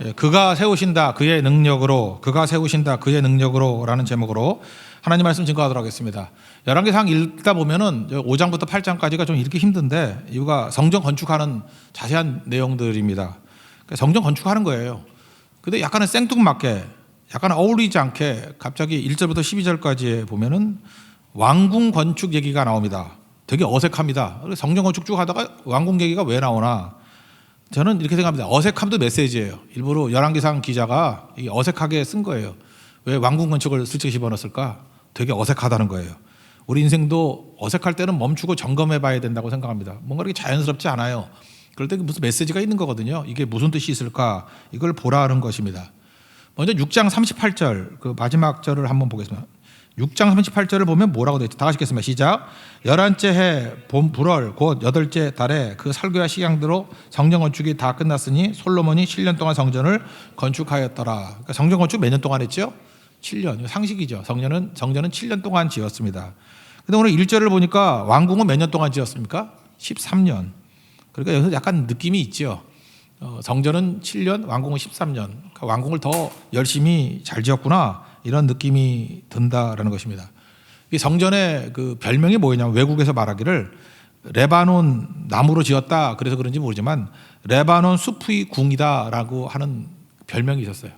예, 그가 세우신다 그의 능력으로 그가 세우신다 그의 능력으로라는 제목으로 하나님 말씀 증거하도록 하겠습니다. 열왕기상 읽다 보면은 5장부터 8장까지가 좀 읽기 힘든데 이유가 성전 건축하는 자세한 내용들입니다. 그러니까 성전 건축하는 거예요. 근데 약간은 생뚱맞게 약간 어울리지 않게 갑자기 1절부터 12절까지에 보면은 왕궁 건축 얘기가 나옵니다. 되게 어색합니다. 성전 건축 쭉 하다가 왕궁 얘기가 왜 나오나? 저는 이렇게 생각합니다. 어색함도 메시지예요. 일부러 열왕기상 기자가 이 어색하게 쓴 거예요. 왜 왕궁 건축을 슬쩍 집어넣었을까? 되게 어색하다는 거예요. 우리 인생도 어색할 때는 멈추고 점검해 봐야 된다고 생각합니다. 뭔가 이렇게 자연스럽지 않아요. 그럴 때 무슨 메시지가 있는 거거든요. 이게 무슨 뜻이 있을까? 이걸 보라는 것입니다. 먼저 6장 38절 그 마지막 절을 한번 보겠습니다. 6장 38절을 보면 뭐라고 되어 있죠? 다 같이 읽겠습니다. 시작. 열한째 해 봄 불월 곧 여덟째 달에 그 설교와 식양대로 성전 건축이 다 끝났으니 솔로몬이 7년 동안 성전을 건축하였더라. 그러니까 성전 건축 몇 년 동안 했죠? 7년. 이거 상식이죠. 성전은 성전은 7년 동안 지었습니다. 근데 오늘 1절을 보니까 왕궁은 몇 년 동안 지었습니까? 13년. 그러니까 여기서 약간 느낌이 있죠. 어, 성전은 7년, 왕궁은 13년. 그러니까 왕궁을 더 열심히 잘 지었구나 이런 느낌이 든다라는 것입니다. 이 성전의 그 별명이 뭐냐면 외국에서 말하기를 레바논 나무로 지었다 그래서 그런지 모르지만 레바논 숲의 궁이다라고 하는 별명이 있었어요.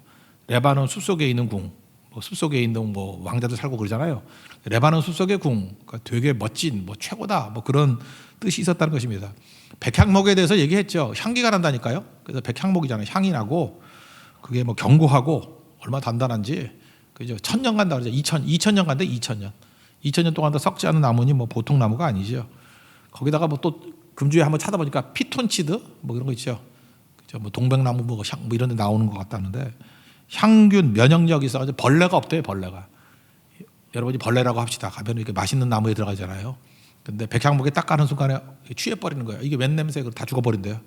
레바논 숲 속에 있는 궁, 뭐숲 속에 있는 뭐 왕자들 살고 그러잖아요. 레바논 숲 속의 궁, 그러니까 되게 멋진 뭐 최고다 뭐 그런 뜻이 있었다는 것입니다. 백향목에 대해서 얘기했죠. 향기가 난다니까요. 그래서 백향목이잖아요. 향이 나고 그게 뭐 견고하고 얼마 나 단단한지 그죠. 천년 간다 그러죠. 2000 2000년 간다 2000년. 2000년 동안도 썩지 않은 나무니 뭐 보통 나무가 아니죠. 거기다가 뭐 또 금주에 한번 찾아보니까 피톤치드 뭐 그런 거 있죠. 그죠. 뭐 동백나무 뭐, 향, 뭐 이런 데 나오는 것 같다는데 향균 면역력이 있어 가지고 벌레가 없대요. 벌레가. 여러분이 벌레라고 합시다. 가면 이렇게 맛있는 나무에 들어가잖아요. 근데 백향목에 딱 가는 순간에 취해 버리는 거예요. 이게 웬 냄새? 다 죽어 버린대요.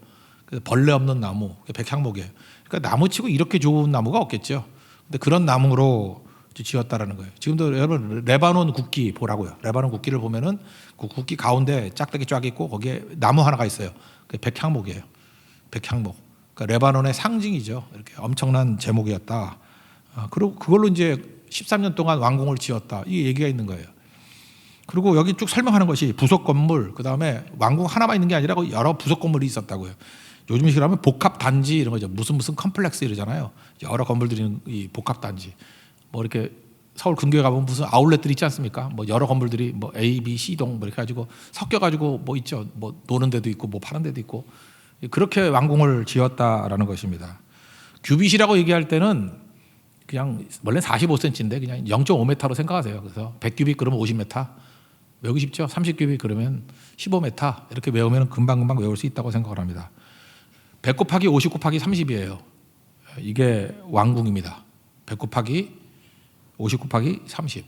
그래서 벌레 없는 나무, 그게 백향목이에요. 그러니까 나무치고 이렇게 좋은 나무가 없겠죠. 근데 그런 나무로 지었다라는 거예요. 지금도 여러분 레바논 국기 보라고요. 레바논 국기를 보면은 그 국기 가운데 짝대기 쫙 있고 거기에 나무 하나가 있어요. 그게 백향목이에요. 백향목. 그러니까 레바논의 상징이죠. 이렇게 엄청난 제목이었다. 아, 그리고 그걸로 이제 13년 동안 왕궁을 지었다. 이 얘기가 있는 거예요. 그리고 여기 쭉 설명하는 것이 부속 건물, 그 다음에 왕궁 하나만 있는 게 아니라 그 여러 부속 건물이 있었다고요. 요즘 식으로 하면 복합 단지 이런 거죠. 무슨 무슨 컴플렉스 이러잖아요. 여러 건물들이 이 복합 단지. 뭐 이렇게 서울 근교에 가보면 무슨 아울렛들 있지 않습니까? 뭐 여러 건물들이 뭐 A, B, C 동 뭐 이렇게 가지고 섞여 가지고 뭐 있죠. 뭐 노는 데도 있고 뭐 파는 데도 있고 그렇게 왕궁을 지었다라는 것입니다. 규빗이라고 얘기할 때는 그냥 원래 45cm인데 그냥 0.5m로 생각하세요. 그래서 100규빗 그러면 50m. 외우기 쉽죠? 30규빗 그러면 15m 이렇게 외우면 금방금방 외울 수 있다고 생각을 합니다. 100 곱하기 50 곱하기 30이에요. 이게 왕궁입니다. 100 곱하기 50 곱하기 30.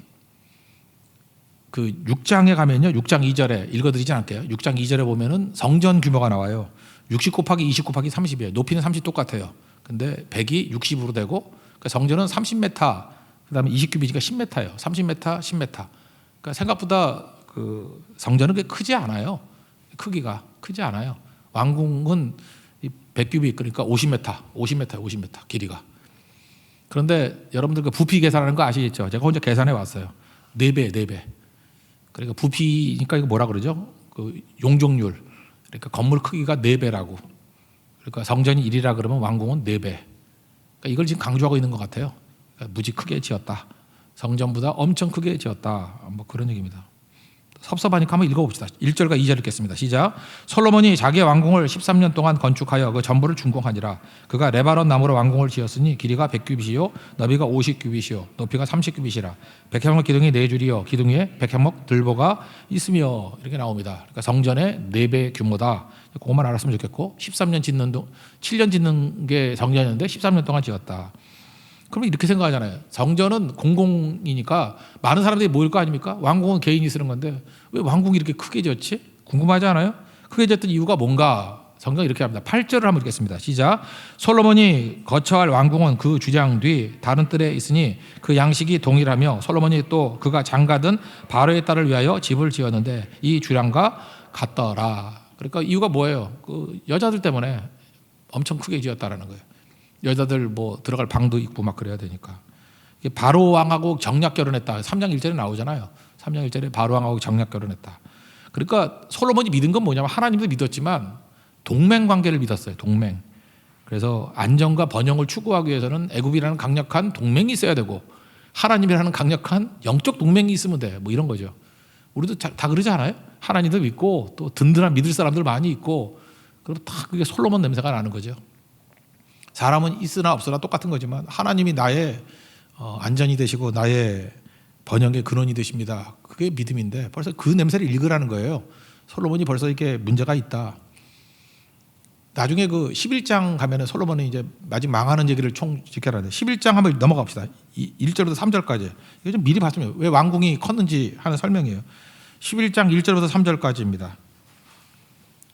그 6장에 가면요. 6장 2절에 읽어드리지 않을게요. 6장 2절에 보면은 성전 규모가 나와요. 60 곱하기 20 곱하기 30이에요. 높이는 30 똑같아요. 근데 100이 60으로 되고 그러니까 성전은 30m, 그다음에 20규빗이니까 10m예요. 30m, 10m. 그러니까 생각보다 그 성전은 크지 않아요. 크기가 크지 않아요. 왕궁은 100규빗 그러니까 50m, 50m, 50m 길이가. 그런데 여러분들 그 부피 계산하는 거 아시겠죠? 제가 혼자 계산해 왔어요. 네 배, 네 배. 그러니까 부피니까 이거 뭐라 그러죠? 그 용적률. 그러니까 건물 크기가 네 배라고. 그러니까 성전이 1이라 그러면 왕궁은 네 배. 그러니까 이걸 지금 강조하고 있는 것 같아요. 그러니까 무지 크게 지었다. 성전보다 엄청 크게 지었다. 뭐 그런 얘기입니다. 섭섭하니까 한번 읽어봅시다. 1절과 2절 읽겠습니다. 시작. 솔로몬이 자기의 왕궁을 13년 동안 건축하여 그 전부를 준공하니라. 그가 레바논 나무로 왕궁을 지었으니 길이가 100규빗이요 너비가 50규빗이요 높이가 30규빗이라. 백향목 기둥이 네 줄이요 기둥 위에 백향목 들보가 있으며 이렇게 나옵니다. 그러니까 성전의 네 배 규모다. 그것만 알았으면 좋겠고 13년 짓는 동 7년 짓는 게 성전이었는데 13년 동안 지었다. 그러면 이렇게 생각하잖아요. 성전은 공공이니까 많은 사람들이 모일 거 아닙니까? 왕궁은 개인이 쓰는 건데 왜 왕궁이 이렇게 크게 지었지? 궁금하지 않아요? 크게 지었던 이유가 뭔가? 성경 이렇게 합니다. 8절을 한번 읽겠습니다. 시작. 솔로몬이 거처할 왕궁은 그 주장 뒤 다른 뜰에 있으니 그 양식이 동일하며 솔로몬이 또 그가 장가든 바로의 딸을 위하여 집을 지었는데 이 주량과 같더라. 그러니까 이유가 뭐예요? 그 여자들 때문에 엄청 크게 지었다라는 거예요. 여자들 뭐 들어갈 방도 있고 막 그래야 되니까. 바로 왕하고 정략 결혼했다. 3장 1절에 나오잖아요. 3장 1절에 바로 왕하고 정략 결혼했다. 그러니까 솔로몬이 믿은 건 뭐냐면 하나님도 믿었지만 동맹 관계를 믿었어요. 동맹. 그래서 안정과 번영을 추구하기 위해서는 애굽이라는 강력한 동맹이 있어야 되고 하나님이라는 강력한 영적 동맹이 있으면 돼. 뭐 이런 거죠. 우리도 자- 다 그러지 않아요? 하나님도 믿고 또 든든한 믿을 사람들 많이 있고 그럼 다 그게 솔로몬 냄새가 나는 거죠. 사람은 있으나 없으나 똑같은 거지만 하나님이 나의 어, 안전이 되시고 나의 번영의 근원이 되십니다. 그게 믿음인데 벌써 그 냄새를 읽으라는 거예요. 솔로몬이 벌써 이게 문제가 있다. 나중에 그 11장 가면은 솔로몬은 이제 마지막 망하는 얘기를 총 지켜라는데 11장 한번 넘어갑시다. 1절부터 3절까지. 이거 좀 미리 봤으면 왜 왕궁이 컸는지 하는 설명이에요. 11장 1절부터 3절까지입니다.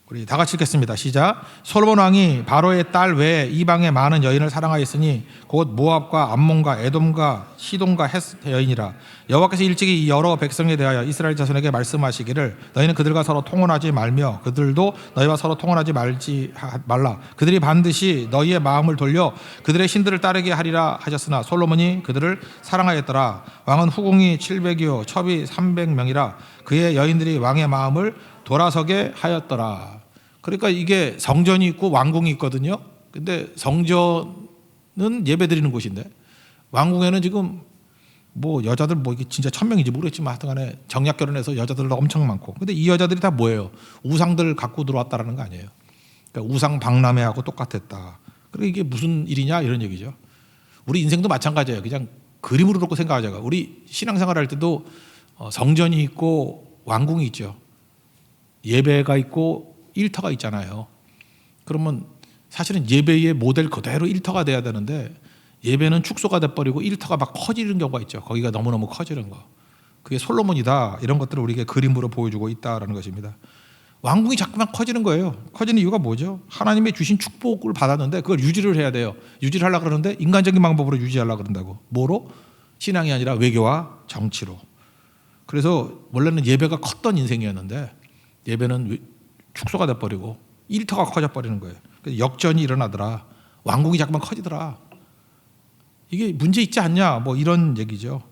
우리 다 같이 읽겠습니다. 시작. 솔로몬 왕이 바로의 딸 외에 이방의 많은 여인을 사랑하였으니 곧 모압과 암몬과 에돔과 시돈과 헷 여인이라. 여호와께서 일찍이 이 여러 백성에 대하여 이스라엘 자손에게 말씀하시기를 너희는 그들과 서로 통혼하지 말며 그들도 너희와 서로 통혼하지 말지 하- 말라. 그들이 반드시 너희의 마음을 돌려 그들의 신들을 따르게 하리라 하셨으나 솔로몬이 그들을 사랑하였더라. 왕은 후궁이 700이요 첩이 300명이라 그의 여인들이 왕의 마음을 돌아서게 하였더라. 그러니까 이게 성전이 있고 왕궁이 있거든요. 근데 성전은 예배 드리는 곳인데 왕궁에는 지금 뭐 여자들 뭐 이게 진짜 천 명인지 모르겠지만 하여튼간에 정략 결혼해서 여자들도 엄청 많고. 근데 이 여자들이 다 뭐예요? 우상들 갖고 들어왔다라는 거 아니에요? 그러니까 우상 박람회하고 똑같았다. 그리고 이게 무슨 일이냐 이런 얘기죠. 우리 인생도 마찬가지예요. 그냥 그림으로 놓고 생각하자가. 우리 신앙생활 할 때도 어, 성전이 있고 왕궁이 있죠. 예배가 있고 일터가 있잖아요. 그러면 사실은 예배의 모델 그대로 일터가 돼야 되는데 예배는 축소가 돼버리고 일터가 막 커지는 경우가 있죠. 거기가 너무너무 커지는 거. 그게 솔로몬이다. 이런 것들을 우리에게 그림으로 보여주고 있다라는 것입니다. 왕궁이 자꾸만 커지는 거예요. 커지는 이유가 뭐죠? 하나님의 주신 축복을 받았는데 그걸 유지를 해야 돼요. 유지를 하려고 그러는데 인간적인 방법으로 유지하려고 그런다고. 뭐로? 신앙이 아니라 외교와 정치로. 그래서 원래는 예배가 컸던 인생이었는데 예배는 위- 축소가 돼버리고 일터가 커져버리는 거예요. 그래서 역전이 일어나더라. 왕국이 자꾸만 커지더라. 이게 문제 있지 않냐? 뭐 이런 얘기죠.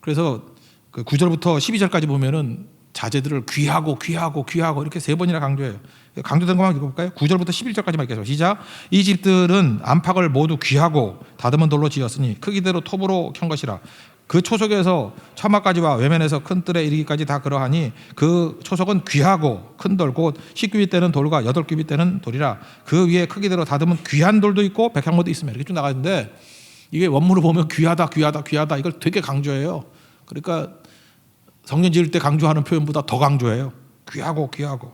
그래서 그 9절부터 12절까지 보면은 자제들을 귀하고 귀하고 귀하고 이렇게 세 번이나 강조해요. 강조된 것만 읽어볼까요? 9절부터 11절까지만 읽겠습니다. 시작. 이 집들은 안팎을 모두 귀하고 다듬은 돌로 지었으니 크기대로 톱으로 켠 것이라. 그 초석에서 처마까지와 외면에서 큰 뜰에 이르기까지 다 그러하니 그 초석은 귀하고 큰 돌곧 10규빗 되는 돌과 8규빗 되는 돌이라. 그 위에 크기대로 다듬은 귀한 돌도 있고 백향모도 있으며 이렇게 쭉 나가는데 이게 원문을 보면 귀하다 귀하다 귀하다 이걸 되게 강조해요. 그러니까 성전 지을 때 강조하는 표현보다 더 강조해요. 귀하고 귀하고.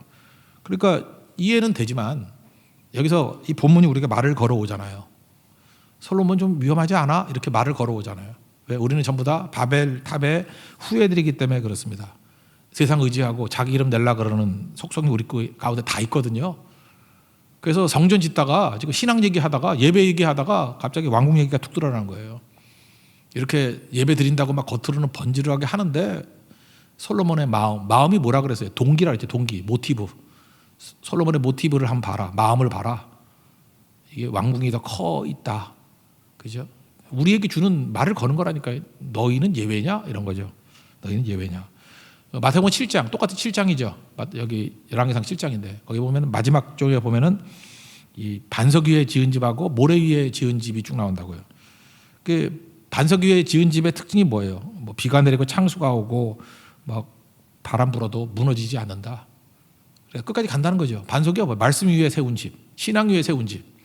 그러니까 이해는 되지만 여기서 이 본문이 우리가 말을 걸어오잖아요. 솔로몬 좀 위험하지 않아? 이렇게 말을 걸어오잖아요. 왜? 우리는 전부 다 바벨 탑의 후예들이기 때문에 그렇습니다. 세상 의지하고 자기 이름 낼라 그러는 속성이 우리 그 가운데 다 있거든요. 그래서 성전 짓다가 지금 신앙 얘기하다가 예배 얘기하다가 갑자기 왕궁 얘기가 툭 드러나는 거예요. 이렇게 예배 드린다고 막 겉으로는 번지르하게 하는데 솔로몬의 마음, 마음이 뭐라 그랬어요? 동기라 그랬죠. 동기, 모티브. 솔로몬의 모티브를 한번 봐라. 마음을 봐라. 이게 왕궁이 더 커 있다. 그죠? 우리에게 주는 말을 거는 거라니까요. 너희는 예외냐? 이런 거죠. 너희는 예외냐? 어, 마태복음 7장 똑같은 7장이죠. 여기 열왕기상 7장인데 거기 보면 마지막 쪽에 보면은 이 반석 위에 지은 집하고 모래 위에 지은 집이 쭉 나온다고요. 그 반석 위에 지은 집의 특징이 뭐예요? 뭐 비가 내리고 창수가 오고 막 바람 불어도 무너지지 않는다. 그래서 끝까지 간다는 거죠. 반석이 뭐 말씀 위에 세운 집, 신앙 위에 세운 집.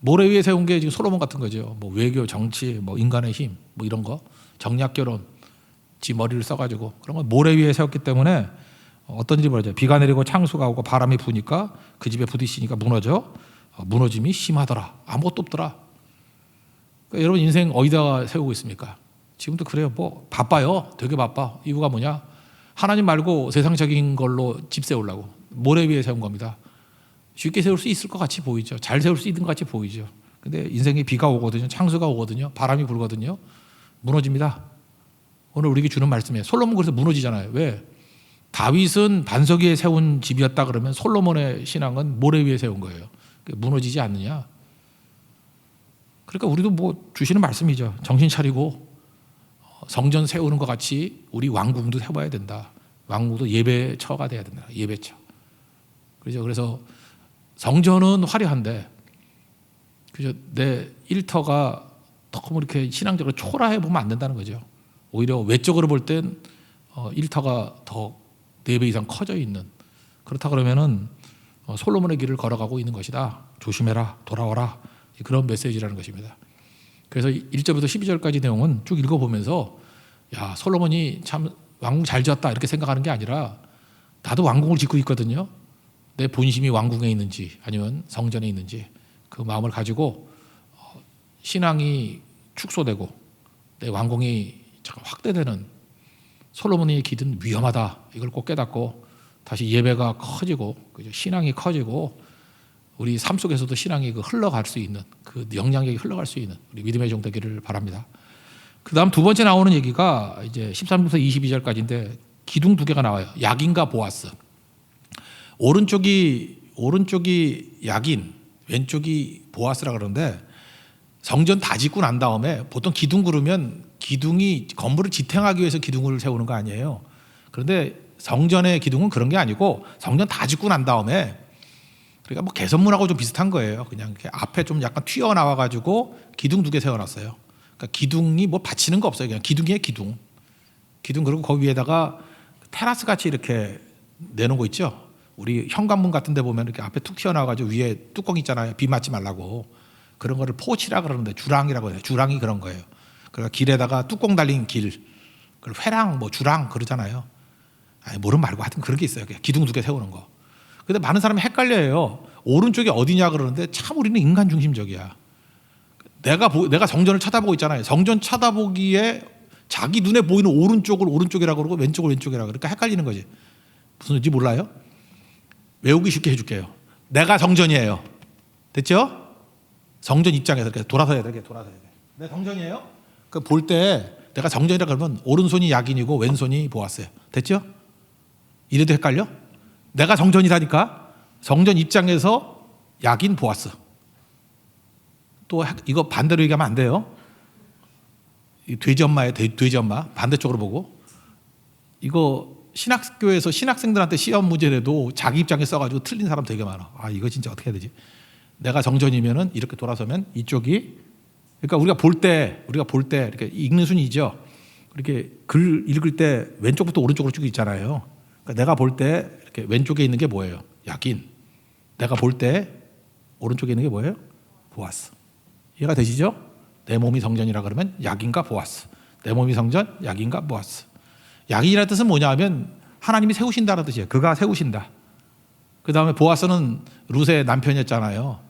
모래 위에 세운 게 지금 솔로몬 같은 거죠. 뭐 외교, 정치, 뭐 인간의 힘, 뭐 이런 거, 정략 결혼, 지 머리를 써가지고 그런 건 모래 위에 세웠기 때문에 어떤 일이 벌어져요. 비가 내리고 창수가 오고 바람이 부니까 그 집에 부딪히니까 무너져. 어, 무너짐이 심하더라. 아무것도 없더라. 그러니까 여러분 인생 어디다가 세우고 있습니까? 지금도 그래요. 뭐 바빠요. 되게 바빠. 이유가 뭐냐? 하나님 말고 세상적인 걸로 집 세우려고 모래 위에 세운 겁니다. 쉽게 세울 수 있을 것 같이 보이죠. 잘 세울 수 있는 것 같이 보이죠. 근데 인생에 비가 오거든요. 창수가 오거든요. 바람이 불거든요. 무너집니다. 오늘 우리에게 주는 말씀이에요. 솔로몬 그래서 무너지잖아요. 왜? 다윗은 반석 위에 세운 집이었다 그러면 솔로몬의 신앙은 모래 위에 세운 거예요. 무너지지 않느냐? 그러니까 우리도 뭐 주시는 말씀이죠. 정신 차리고 어, 성전 세우는 것 같이 우리 왕궁도 세워야 된다. 왕궁도 예배처가 돼야 된다. 예배처. 그렇죠. 그래서 성전은 화려한데 그죠. 내 일터가 너무 이렇게 신앙적으로 초라해 보면 안 된다는 거죠. 오히려 외적으로 볼땐 어, 일터가 더네배 이상 커져 있는 그렇다 그러면은 어, 솔로몬의 길을 걸어가고 있는 것이다. 조심해라, 돌아와라 그런 메시지라는 것입니다. 그래서 1절부터 12절까지 내용은 쭉 읽어보면서 야 솔로몬이 참 왕궁 잘 지었다 이렇게 생각하는 게 아니라 나도 왕궁을 짓고 있거든요. 내 본심이 왕궁에 있는지 아니면 성전에 있는지 그 마음을 가지고 어, 신앙이 축소되고 내 왕궁이 확대되는 솔로몬의 길은 위험하다 이걸 꼭 깨닫고 다시 예배가 커지고? 신앙이 커지고 우리 삶 속에서도 신앙이 그 흘러갈 수 있는 그 영향력이 흘러갈 수 있는 우리 믿음의 종 되기를 바랍니다. 그다음 두 번째 나오는 얘기가 이제 13절부터 22절까지인데 기둥 두 개가 나와요. 약인과 보아스. 오른쪽이 오른쪽이 약인, 왼쪽이 보아스라 그러는데 성전 다 짓고 난 다음에 보통 기둥 그러면 기둥이 건물을 지탱하기 위해서 기둥을 세우는 거 아니에요. 그런데 성전의 기둥은 그런 게 아니고 성전 다 짓고 난 다음에 그러니까 뭐 개선문하고 좀 비슷한 거예요. 그냥 앞에 좀 약간 튀어나와 가지고 기둥 두 개 세워놨어요. 그러니까 기둥이 뭐 받치는 거 없어요. 그냥 기둥이에요, 기둥. 기둥 그리고 거기 위에다가 테라스 같이 이렇게 내놓은 거 있죠. 우리 현관문 같은 데 보면 이렇게 앞에 툭 튀어나와 가지고 위에 뚜껑 있잖아요. 비 맞지 말라고. 그런 거를 포치라 그러는데 주랑이라고 해요. 주랑이 그런 거예요. 그러니까 길에다가 뚜껑 달린 길. 그걸 회랑 뭐 주랑 그러잖아요. 아니 모름 말고 하여튼 그런 게 있어요. 기둥 두 개 세우는 거. 근데 많은 사람이 헷갈려요. 오른쪽이 어디냐 그러는데 참 우리는 인간 중심적이야. 내가 보, 내가 성전을 쳐다보고 있잖아요. 성전 쳐다보기에 자기 눈에 보이는 오른쪽을 오른쪽이라고 그러고 왼쪽을 왼쪽이라고 그러니까 헷갈리는 거지. 무슨 뜻인지 몰라요? 외우기 쉽게 해줄게요. 내가 성전이에요. 됐죠? 성전 입장에서 이렇게 돌아서야 돼. 이렇게 돌아서야 돼. 내 성전이에요? 그 볼 때 내가 성전이라 그러면 오른손이 약인이고 왼손이 보았어요. 됐죠? 이래도 헷갈려? 내가 성전이라니까 성전 입장에서 약인 보았어. 또 이거 반대로 얘기하면 안 돼요. 이 돼지 엄마의 돼지 엄마 반대쪽으로 보고 이거 신학교에서 신학생들한테 시험 문제라도 자기 입장에 써가지고 틀린 사람 되게 많아. 아 이거 진짜 어떻게 해야 되지? 내가 정전이면은 이렇게 돌아서면 이쪽이 그러니까 우리가 볼 때 우리가 볼 때 이렇게 읽는 순이죠. 이렇게 글 읽을 때 왼쪽부터 오른쪽으로 쭉 있잖아요. 그러니까 내가 볼 때 이렇게 왼쪽에 있는 게 뭐예요? 약인. 내가 볼 때 오른쪽에 있는 게 뭐예요? 보았어. 이해가 되시죠? 내 몸이 성전이라 그러면 약인가 보았어. 내 몸이 성전, 약인가 보았어. 약인이라는 뜻은 뭐냐 하면 하나님이 세우신다는 뜻이에요. 그가 세우신다. 그 다음에 보아스는 룻의 남편이었잖아요.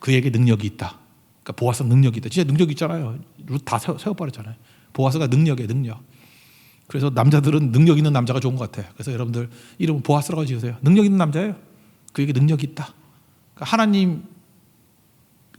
그에게 능력이 있다. 그러니까 보아스 능력이 있다. 진짜 능력 있잖아요. 룻다 세워버렸잖아요. 보아스가 능력이에요, 능력. 그래서 남자들은 능력 있는 남자가 좋은 것 같아요. 그래서 여러분들 이름 보아스라고 지으세요. 능력 있는 남자예요. 그에게 능력이 있다. 그러니까 하나님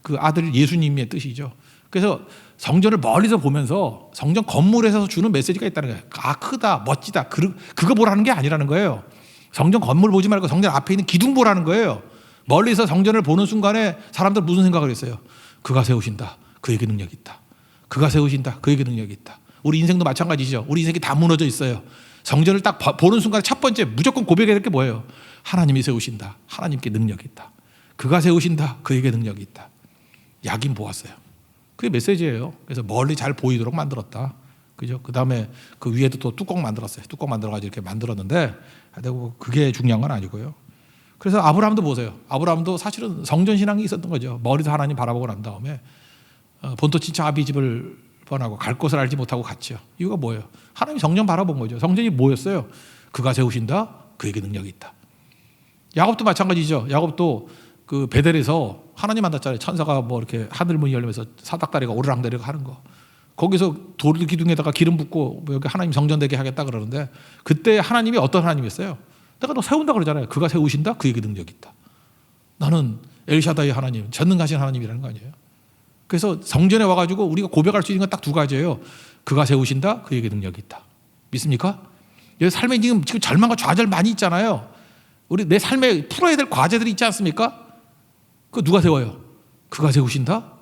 그 아들 예수님의 뜻이죠. 그래서 성전을 멀리서 보면서 성전 건물에서 주는 메시지가 있다는 거예요. 아 크다, 멋지다. 그, 그거 보라는 게 아니라는 거예요. 성전 건물 보지 말고 성전 앞에 있는 기둥 보라는 거예요. 멀리서 성전을 보는 순간에 사람들 무슨 생각을 했어요? 그가 세우신다. 그에게 능력이 있다. 그가 세우신다. 그에게 능력이 있다. 우리 인생도 마찬가지죠. 우리 인생이 다 무너져 있어요. 성전을 딱 보는 순간에 첫 번째 무조건 고백해야 될 게 뭐예요? 하나님이 세우신다. 하나님께 능력이 있다. 그가 세우신다. 그에게 능력이 있다. 약인 보았어요. 그게 메시지예요. 그래서 멀리 잘 보이도록 만들었다. 그죠? 그 다음에 그 위에도 또 뚜껑 만들었어요. 뚜껑 만들어가지고 이렇게 만들었는데, 그게 중요한 건 아니고요. 그래서 아브라함도 보세요. 아브라함도 사실은 성전 신앙이 있었던 거죠. 머리도 하나님 바라보고 난 다음에 어, 본토 친척 아비 집을 번하고 갈 곳을 알지 못하고 갔죠. 이유가 뭐예요? 하나님 성전 바라본 거죠. 성전이 뭐였어요? 그가 세우신다. 그에게 능력이 있다. 야곱도 마찬가지죠. 야곱도 그 베델에서 하나님 만났잖아요. 천사가 뭐 이렇게 하늘 문이 열리면서 사닥다리가 오르락 내리락 하는 거. 거기서 돌 기둥에다가 기름 붓고 뭐 여기 하나님 성전 되게 하겠다 그러는데 그때 하나님이 어떤 하나님이었어요? 내가 너 세운다 그러잖아요. 그가 세우신다. 그에게 능력이 있다. 나는 엘샤다의 하나님, 전능하신 하나님이라는 거 아니에요? 그래서 성전에 와가지고 우리가 고백할 수 있는 건 딱 두 가지예요. 그가 세우신다. 그에게 능력이 있다. 믿습니까? 여기 삶에 지금 지금 절망과 좌절 많이 있잖아요. 우리 내 삶에 풀어야 될 과제들이 있지 않습니까? 그 누가 세워요? 그가 세우신다?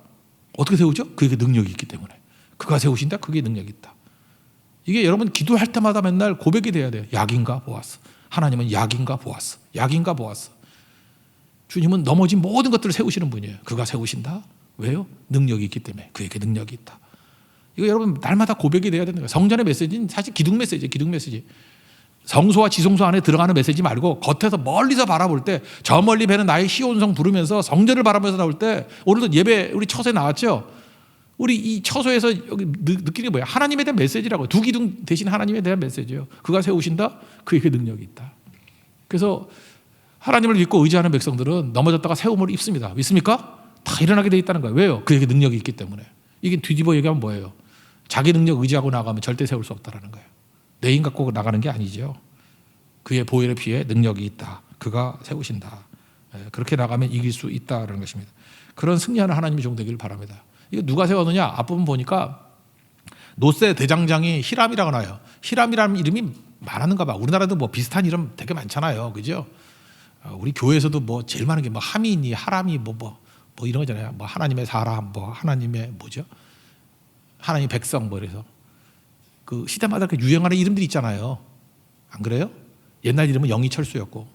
어떻게 세우죠? 그게 능력이 있기 때문에. 그가 세우신다. 그게 능력이 있다. 이게 여러분 기도할 때마다 맨날 고백이 돼야 돼요. 약인가 보았어. 하나님은 약인가 보았어. 약인가 보았어. 주님은 넘어진 모든 것들을 세우시는 분이에요. 그가 세우신다. 왜요? 능력이 있기 때문에 그에게 능력이 있다. 이거 여러분 날마다 고백이 돼야 되는 거예요. 성전의 메시지는 사실 기둥 메시지예요. 기둥 메시지. 성소와 지성소 안에 들어가는 메시지 말고 겉에서 멀리서 바라볼 때 저 멀리 배는 나의 시온성 부르면서 성전을 바라보면서 나올 때 오늘도 예배 우리 처소에 나왔죠. 우리 이 처소에서 여기 느, 느끼는 게 뭐야? 하나님에 대한 메시지라고 두 기둥 대신 하나님에 대한 메시지예요. 그가 세우신다. 그에게 능력이 있다. 그래서 하나님을 믿고 의지하는 백성들은 넘어졌다가 세움을 입습니다. 믿습니까? 다 일어나게 돼 있다는 거예요. 왜요? 그에게 능력이 있기 때문에. 이게 뒤집어 얘기하면 뭐예요? 자기 능력 의지하고 나가면 절대 세울 수 없다라는 거예요. 내 힘 갖고 나가는 게 아니죠. 그의 보혈의 피에 능력이 있다. 그가 세우신다. 예, 그렇게 나가면 이길 수 있다라는 것입니다. 그런 승리하는 하나님의 종 되기를 바랍니다. 이거 누가 세웠느냐? 앞부분 보니까 노세 대장장이 히람이라고 나요. 히람이라는 이름이 많았는가 봐. 우리나라도 뭐 비슷한 이름 되게 많잖아요. 그죠? 어, 우리 교회에서도 뭐 제일 많은 게 뭐 하민이, 하람이 뭐 뭐 뭐 이런 거잖아요. 뭐 하나님의 사람, 뭐 하나님의 뭐죠? 하나님 백성 뭐 이래서 그 시대마다 그 유행하는 이름들이 있잖아요. 안 그래요? 옛날 이름은 영희철수였고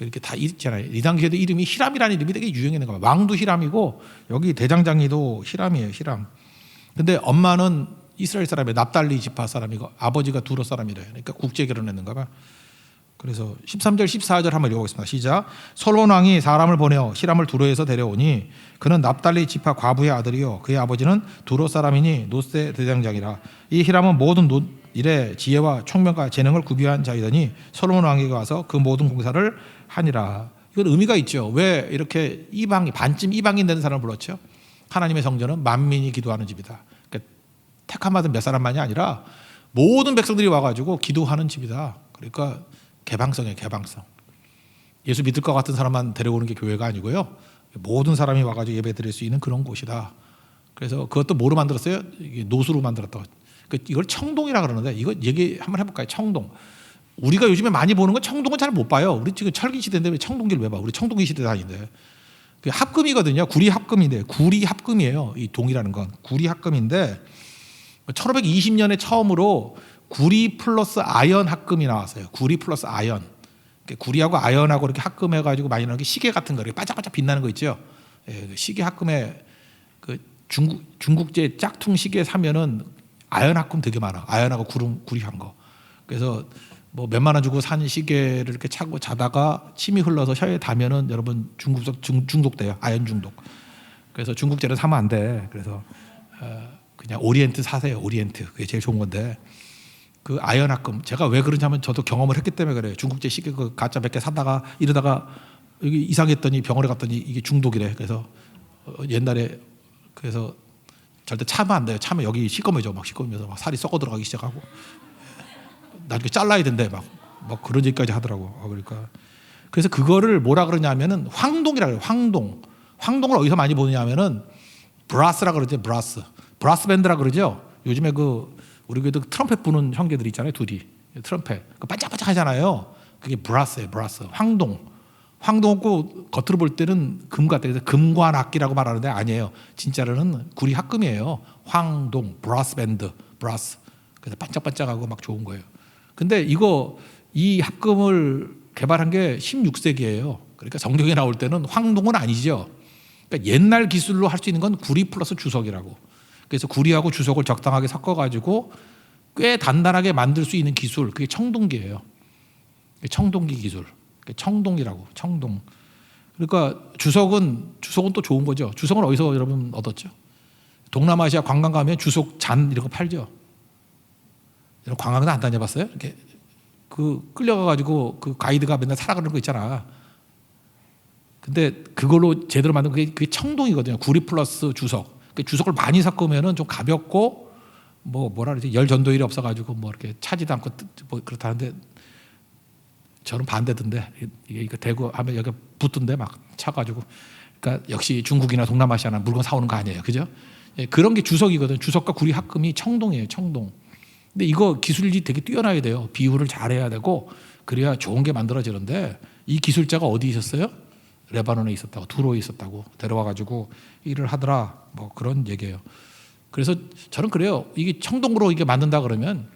이렇게 다 있잖아요. 이 당시에도 이름이 히람이라는 이름이 되게 유행했는 거예요. 왕도 히람이고 여기 대장장이도 히람이에요. 히람. 근데 엄마는 이스라엘 사람이에요. 납달리 지파 사람이고 아버지가 두로 사람이래요. 그러니까 국제 결혼했는가 봐. 그래서 13절 14절 한번 읽어보겠습니다. 시작. 솔론 왕이 사람을 보내어 히람을 두로에서 데려오니 그는 납달리 지파 과부의 아들이요 그의 아버지는 두로 사람이니 노세 대장장이라 이 히람은 모든 노, 일에 지혜와 총명과 재능을 구비한 자이더니 솔로몬 왕에게 와서 그 모든 공사를 하니라. 이건 의미가 있죠. 왜 이렇게 이방 반쯤 이방인 되는 사람을 불렀죠? 하나님의 성전은 만민이 기도하는 집이다. 그러니까 택한 받은 몇 사람만이 아니라 모든 백성들이 와가지고 기도하는 집이다. 그러니까 개방성이에요, 개방성. 예수 믿을 것 같은 사람만 데려오는 게 교회가 아니고요. 모든 사람이 와가지고 예배 드릴 수 있는 그런 곳이다. 그래서 그것도 뭐로 만들었어요? 노수로 만들었다. 그 이걸 청동이라 그러는데 이거 얘기 한번 해볼까요? 청동. 우리가 요즘에 많이 보는 건 청동은 잘 못 봐요. 우리 지금 철기 시대인데 왜 청동기를 왜 봐? 우리 청동기 시대 다니는데. 그 합금이거든요. 구리 합금인데 구리 합금이에요. 이 동이라는 건 구리 합금인데 1520년에 처음으로 구리 플러스 아연 합금이 나왔어요. 구리 플러스 아연. 구리하고 아연하고 이렇게 합금해가지고 많이 나오는 게 시계 같은 거, 이렇게 반짝반짝 빛나는 거 있죠. 예, 그 시계 합금에 그 중국 중국제 짝퉁 시계 사면은 아연 합금 되게 많아. 아연하고 구름 구리한 거. 그래서 뭐 몇만 원 주고 산 시계를 이렇게 차고 자다가 침이 흘러서 혀에 닿으면은 여러분 중국 중, 중독돼요. 아연 중독. 그래서 중국제를 사면 안 돼. 그래서 어, 그냥 오리엔트 사세요. 오리엔트. 그게 제일 좋은 건데. 그 아연 합금 제가 왜 그러냐면 저도 경험을 했기 때문에 그래요. 중국제 시계 그 가짜 몇 개 사다가 이러다가 여기 이상했더니 병원에 갔더니 이게 중독이래. 그래서 어, 옛날에 그래서 절대 차면 안 돼요. 차면 여기 시꺼매져 막 시꺼매서 막 살이 썩어 들어가기 시작하고 나중에 잘라야 된대 막, 막 그런 얘기까지 하더라고. 어, 그러니까 그래서 그거를 뭐라 그러냐면은 황동이라 그래요. 황동. 황동을 어디서 많이 보느냐면은 브라스라 그러죠. 브라스. 브라스 밴드라 그러죠. 요즘에 그 우리 교회도 트럼펫 부는 형제들 있잖아요. 둘이 트럼펫. 그 반짝반짝 하잖아요. 그게 브라스예요. 브라스. 황동. 황동 없고 겉으로 볼 때는 금 같다. 그래서 금관 악기라고 말하는데 아니에요. 진짜로는 구리 합금이에요. 황동, 브라스 밴드, 브라스. 그래서 반짝반짝하고 막 좋은 거예요. 근데 이거 이 합금을 개발한 게 16세기예요. 그러니까 성경에 나올 때는 황동은 아니죠. 그러니까 옛날 기술로 할 수 있는 건 구리 플러스 주석이라고. 그래서 구리하고 주석을 적당하게 섞어가지고 꽤 단단하게 만들 수 있는 기술, 그게 청동기예요. 청동기 기술, 청동이라고 청동. 그러니까 주석은 주석은 또 좋은 거죠. 주석은 어디서 여러분 얻었죠? 동남아시아 관광 가면 주석 잔 이런 거 팔죠. 여러분 관광도 안 다녀봤어요? 이렇게 그 끌려가가지고 그 가이드가 맨날 사라 그러는 거 있잖아. 근데 그걸로 제대로 만든 그게, 그게 청동이거든요. 구리 플러스 주석. 그 주석을 많이 섞으면은 좀 가볍고 뭐 뭐라 그러지 열 전도율이 없어가지고 뭐 이렇게 차지도 않고 뭐 그렇다는데 저는 반대던데 이게 이거 대고 하면 여기 붙던데 막 차가지고 그러니까 역시 중국이나 동남아시아나 물건 사오는 거 아니에요, 그죠? 예, 그런 게 주석이거든. 주석과 구리 합금이 청동이에요, 청동. 근데 이거 기술이 되게 뛰어나야 돼요. 비율을 잘해야 되고 그래야 좋은 게 만들어지는데 이 기술자가 어디 있었어요? 레바논에 있었다고 두로에 있었다고 데려와 가지고 일을 하더라 뭐 그런 얘기예요. 그래서 저는 그래요. 이게 청동으로 이게 만든다 그러면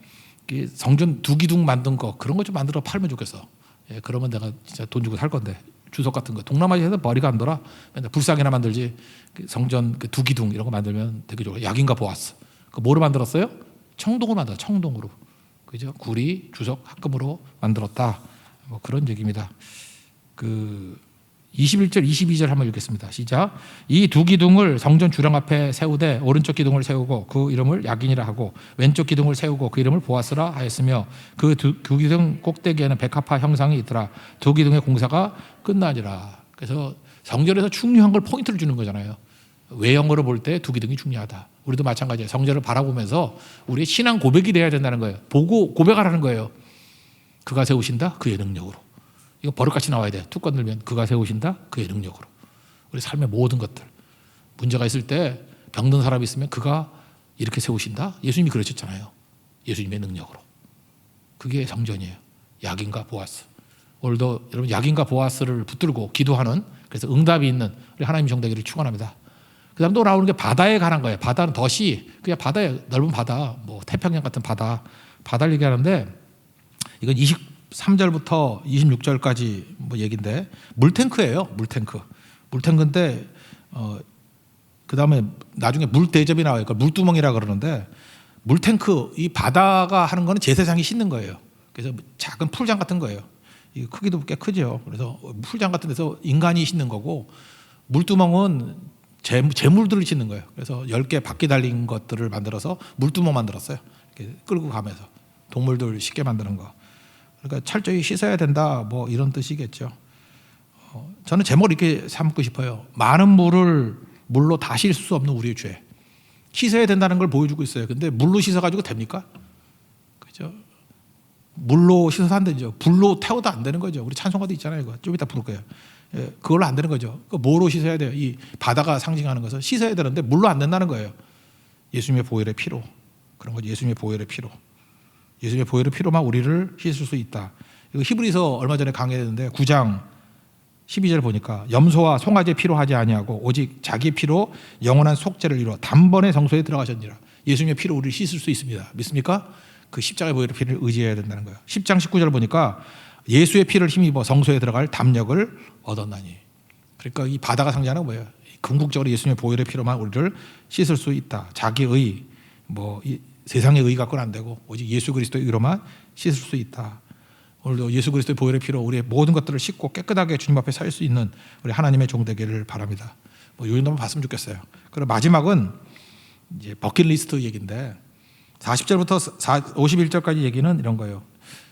성전 두 기둥 만든 거 그런 거 좀 만들어 팔면 좋겠어. 예, 그러면 내가 진짜 돈 주고 살 건데 주석 같은 거 동남아시아에서 머리가 안 돌아 맨날 불상이나 만들지 그 성전 그 두 기둥 이런 거 만들면 되게 좋아. 약인가 보았어. 그 뭐로 만들었어요? 청동으로 만들어. 청동으로. 그죠? 구리 주석 합금으로 만들었다. 뭐 그런 얘기입니다. 그 21절 22절 한번 읽겠습니다. 시작. 이 두 기둥을 성전 주령 앞에 세우되 오른쪽 기둥을 세우고 그 이름을 야긴이라 하고 왼쪽 기둥을 세우고 그 이름을 보아스라 하였으며 그두 기둥 꼭대기에는 백합화 형상이 있더라. 두 기둥의 공사가 끝나니라. 그래서 성전에서 중요한 걸 포인트를 주는 거잖아요. 외형으로 볼 때 두 기둥이 중요하다. 우리도 마찬가지예요. 성전을 바라보면서 우리의 신앙 고백이 돼야 된다는 거예요. 보고 고백하라는 거예요. 그가 세우신다 그의 능력으로. 이거 버릇같이 나와야 돼. 툭 건들면 그가 세우신다 그의 능력으로. 우리 삶의 모든 것들 문제가 있을 때 병든 사람이 있으면 그가 이렇게 세우신다. 예수님이 그러셨잖아요. 예수님의 능력으로. 그게 성전이에요. 약인과 보아스. 오늘도 여러분 약인과 보아스를 붙들고 기도하는 그래서 응답이 있는 우리 하나님 정되기를 축원합니다. 그다음 또 나오는 게 바다에 관한 거예요. 바다는 덫이 그냥 바다에 넓은 바다, 뭐 태평양 같은 바다, 바다를 얘기하는데 이건 23절부터 26절까지 뭐 얘긴데 물탱크예요. 물탱크. 물탱크인데 어 그다음에 나중에 물 대접이 나와요. 그걸 물두멍이라 그러는데 물탱크 이 바다가 하는 거는 제사장이 씻는 거예요. 그래서 작은 풀장 같은 거예요. 이 크기도 꽤 크죠. 그래서 풀장 같은 데서 인간이 씻는 거고 물두멍은 재, 재물들을 씻는 거예요. 그래서 10개 바퀴 달린 것들을 만들어서 물두멍 만들었어요. 이렇게 끌고 가면서 동물들 쉽게 만드는 거. 그러니까 철저히 씻어야 된다. 뭐 이런 뜻이겠죠. 어, 저는 제목을 이렇게 삼고 싶어요. 많은 물을 물로 다 씻을 수 없는 우리의 죄. 씻어야 된다는 걸 보여주고 있어요. 근데 물로 씻어가지고 됩니까? 그죠? 물로 씻어서 안 되죠. 불로 태워도 안 되는 거죠. 우리 찬송가도 있잖아요. 이거 좀 이따 부를 거예요. 예, 그걸로 안 되는 거죠. 그 뭐로 씻어야 돼요? 이 바다가 상징하는 것은 씻어야 되는데 물로 안 된다는 거예요. 예수님의 보혈의 피로 그런 거죠. 예수님의 보혈의 피로. 예수님의 보혈의 피로만 우리를 씻을 수 있다. 이거 히브리서 얼마 전에 강의했는데 9장 12절 보니까 염소와 송아지 피로 하지 아니하고 오직 자기 피로 영원한 속죄를 이루어 단번에 성소에 들어가셨니라. 예수님의 피로 우리를 씻을 수 있습니다. 믿습니까? 그 십자가의 보혈의 피를 의지해야 된다는 거예요. 10장 19절 보니까 예수의 피를 힘입어 성소에 들어갈 담력을 얻었나니. 그러니까 이 바다가 상징하는 뭐예요? 궁극적으로 예수님의 보혈의 피로만 우리를 씻을 수 있다. 자기의 뭐 세상의 의 갖고는 안 되고 오직 예수 그리스도의 의로만 씻을 수 있다. 오늘도 예수 그리스도의 보혈의 피로 우리의 모든 것들을 씻고 깨끗하게 주님 앞에 살 수 있는 우리 하나님의 종 되기를 바랍니다. 뭐 요정도만 봤으면 좋겠어요. 그리고 마지막은 이제 버킷리스트 얘기인데 40절부터 51절까지 얘기는 이런 거예요.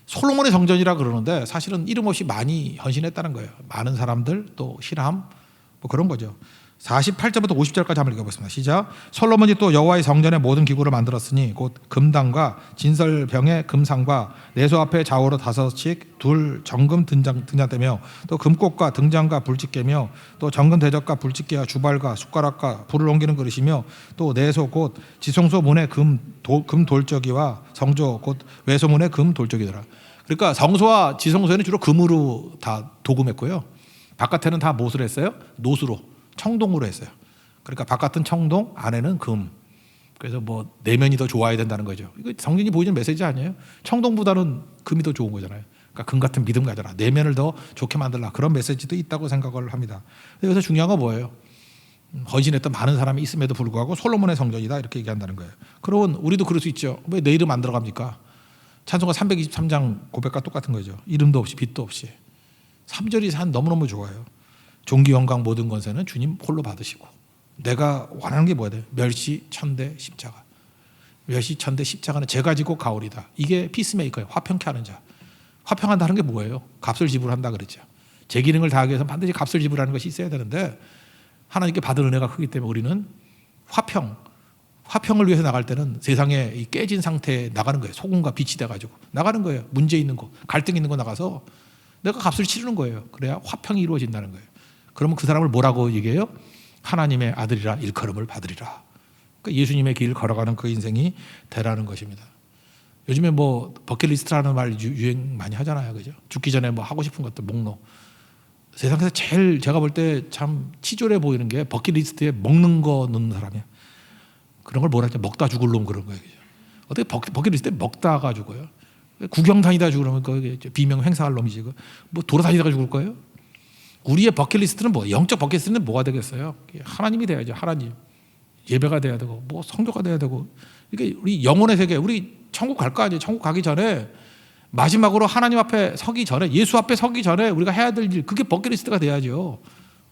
솔로몬의 성전이라 그러는데 사실은 이름 없이 많이 헌신했다는 거예요. 많은 사람들 또 실함 뭐 그런 거죠. 48절부터 50절까지 한번 읽어보겠습니다. 시작. 솔로몬이 또 여호와의 성전의 모든 기구를 만들었으니 곧 금당과 진설병의 금상과 내소 앞에 좌우로 다섯씩 둘 정금 등장 등잔대며 또 금꽃과 등장과 불집게며 또 정금 대접과 불집게와 주발과 숟가락과 불을 옮기는 그릇이며 또 내소 곧 지성소 문의 금, 도, 금 돌적이와 성조 곧 외소 문의 금 돌적이더라. 그러니까 성소와 지성소에는 주로 금으로 다 도금했고요. 바깥에는 다 못을 했어요? 노수로. 청동으로 했어요. 그러니까 바깥은 청동, 안에는 금. 그래서 뭐 내면이 더 좋아야 된다는 거죠. 이거 성경이 보여주는 메시지 아니에요? 청동보다는 금이 더 좋은 거잖아요. 그러니까 금 같은 믿음 가져라. 내면을 더 좋게 만들라. 그런 메시지도 있다고 생각을 합니다. 여기서 중요한 건 뭐예요? 헌신했던 많은 사람이 있음에도 불구하고 솔로몬의 성전이다 이렇게 얘기한다는 거예요. 그러면 우리도 그럴 수 있죠. 왜 내 이름 안 들어갑니까? 찬송가 323장 고백과 똑같은 거죠. 이름도 없이 빛도 없이. 3절이 산 너무너무 좋아요. 종기 영광 모든 권세는 주님 홀로 받으시고 내가 원하는 게 뭐야 돼? 멸시 천대 십자가. 멸시 천대 십자가는 제가 지고 가오리다. 이게 피스메이커예요. 화평케 하는 자. 화평한다는 게 뭐예요? 값을 지불한다 그랬죠. 제 기능을 다하기 위해서 반드시 값을 지불하는 것이 있어야 되는데 하나님께 받은 은혜가 크기 때문에 우리는 화평, 화평을 위해서 나갈 때는 세상에 이 깨진 상태에 나가는 거예요. 소금과 빛이 돼가지고 나가는 거예요. 문제 있는 거, 갈등 있는 거 나가서 내가 값을 치르는 거예요. 그래야 화평이 이루어진다는 거예요. 그러면 그 사람을 뭐라고 얘기해요? 하나님의 아들이라 일컬음을 받으리라. 그러니까 예수님의 길을 걸어가는 그 인생이 되라는 것입니다. 요즘에 뭐 버킷리스트라는 말 유행 많이 하잖아요, 그죠? 죽기 전에 뭐 하고 싶은 것들 목록. 세상에서 제일 제가 볼 때 참 치졸해 보이는 게 버킷리스트에 먹는 거 넣는 사람이야. 그런 걸 뭐라 지 먹다 죽을 놈 그런 거예요. 그죠? 어떻게 버킷, 버킷리스트에 먹다가 죽어요? 구경 다니다 죽으면 그 비명 행사할 놈이지. 그. 뭐 돌아다니다가 죽을 거예요? 우리의 버킷리스트는 뭐 영적 버킷리스트는 뭐가 되겠어요? 하나님이 돼야죠. 하나님. 예배가 돼야 되고 뭐 성교가 돼야 되고 이게 우리 영혼의 세계 우리 천국 갈 거 아니에요. 천국 가기 전에 마지막으로 하나님 앞에 서기 전에 예수 앞에 서기 전에 우리가 해야 될 일 그게 버킷리스트가 돼야죠.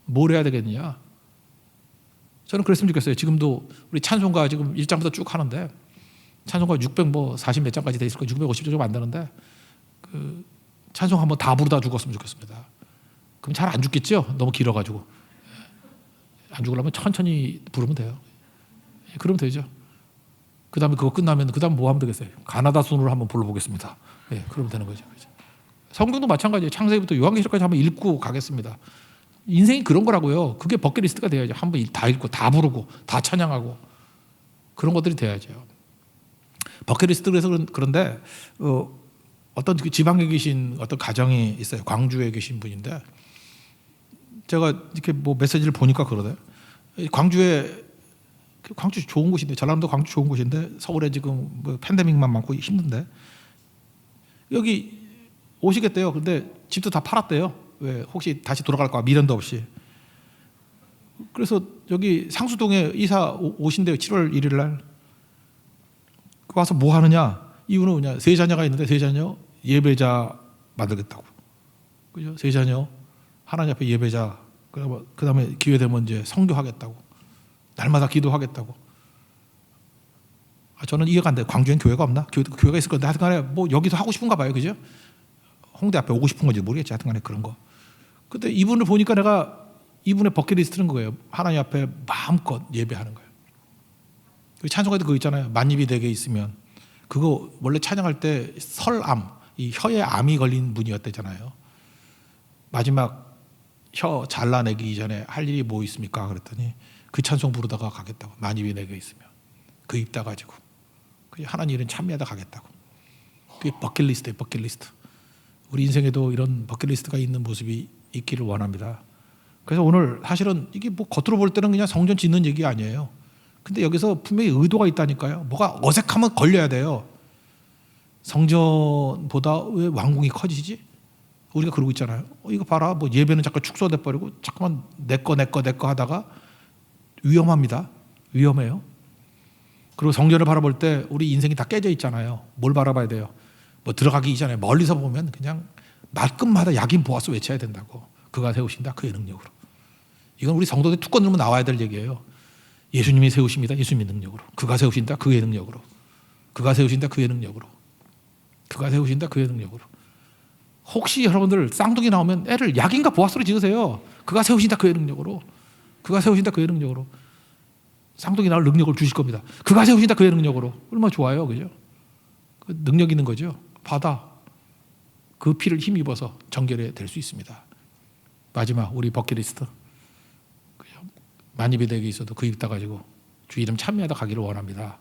뭘 해야 되겠느냐? 저는 그랬으면 좋겠어요. 지금도 우리 찬송가 지금 1장부터 쭉 하는데 찬송가 640몇 장까지 돼 있을 거예요. 650장 좀 안 되는데 그 찬송 한번 다 부르다 죽었으면 좋겠습니다. 그럼 잘 안 죽겠죠? 너무 길어가지고 안 죽으려면 천천히 부르면 돼요. 예, 그러면 되죠. 그 다음에 그거 끝나면 그 다음 뭐 하면 되겠어요? 가나다 순으로 한번 불러보겠습니다. 예, 그러면 되는 거죠. 그죠? 성경도 마찬가지예요. 창세기부터 요한계시록까지 한번 읽고 가겠습니다. 인생이 그런 거라고요. 그게 버킷리스트가 돼야죠. 한번 다 읽고 다 부르고 다 찬양하고 그런 것들이 돼야죠. 버킷리스트 그래서 그런- 그런데 어, 어떤 그 지방에 계신 어떤 가정이 있어요. 광주에 계신 분인데 제가 이렇게 뭐 메시지를 보니까 그러대. 광주에 그 광주 좋은 곳인데 전라남도 광주 좋은 곳인데 서울에 지금 뭐 팬데믹만 많고 힘든데 여기 오시겠대요. 근데 집도 다 팔았대요. 왜 혹시 다시 돌아갈까 미련도 없이. 그래서 여기 상수동에 이사 오- 오신대요. 7월 1일 날. 그 와서 뭐 하느냐? 이유는 뭐냐? 세 자녀가 있는데 세 자녀 예배자 만들겠다고. 그죠? 세 자녀 하나님 앞에 예배자. 그다음에 그다음에 기회 되면 이제 성교하겠다고. 날마다 기도하겠다고. 아, 저는 이해가 안 돼. 광주엔 교회가 없나? 교, 교회가 있을 건데 하여튼간에 뭐 여기서 하고 싶은가 봐요, 그죠? 홍대 앞에 오고 싶은 건지 모르겠지. 하여튼간에 그런 거. 근데 이분을 보니까 내가 이분의 버킷리스트는 그거예요. 하나님 앞에 마음껏 예배하는 거예요. 그 찬송가도 그거 있잖아요. 만입이 되게 있으면 그거 원래 찬양할 때 설암, 이 혀에 암이 걸린 분이었대잖아요. 마지막 혀 잘라내기 전에 할 일이 뭐 있습니까? 그랬더니 그 찬송 부르다가 가겠다고. 만입이 내게 있으면 그입 따가지고 그 하나님 일은 참여하다 가겠다고. 그게 버킷리스트예요. 버킷리스트. 우리 인생에도 이런 버킷리스트가 있는 모습이 있기를 원합니다. 그래서 오늘 사실은 이게 뭐 겉으로 볼 때는 그냥 성전 짓는 얘기 아니에요. 근데 여기서 분명히 의도가 있다니까요. 뭐가 어색하면 걸려야 돼요. 성전보다 왜 왕궁이 커지지? 우리가 그러고 있잖아요. 어, 이거 봐라. 뭐 예배는 자꾸 축소돼 버리고 자꾸만 내 거 내 거 내 거 하다가 위험합니다. 위험해요. 그리고 성전을 바라볼 때 우리 인생이 다 깨져 있잖아요. 뭘 바라봐야 돼요? 뭐 들어가기 이전에 멀리서 보면 그냥 말끝마다 약인 보아서 외쳐야 된다고. 그가 세우신다 그의 능력으로. 이건 우리 성도들 투권 들면 나와야 될 얘기예요. 예수님이 세우십니다. 예수님의 능력으로. 그가 세우신다 그의 능력으로. 그가 세우신다 그의 능력으로. 그가 세우신다 그의 능력으로. 혹시 여러분들 쌍둥이 나오면 애를 약인가 보아스로 지으세요. 그가 세우신다 그의 능력으로. 그가 세우신다 그의 능력으로. 쌍둥이 나올 능력을 주실 겁니다. 그가 세우신다 그의 능력으로. 얼마나 좋아요. 그죠? 그 능력 있는 거죠. 받아. 그 피를 힘입어서 정결해 될 수 있습니다. 마지막 우리 버킷리스트. 만입이 되게 있어도 그 입 따가지고 주 이름 참여하다 가기를 원합니다.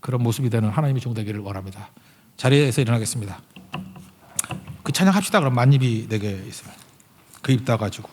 그런 모습이 되는 하나님의 종 되기를 원합니다. 자리에서 일어나겠습니다. 그 찬양합시다. 그럼 만입이 되게 있으면 그입 따가지고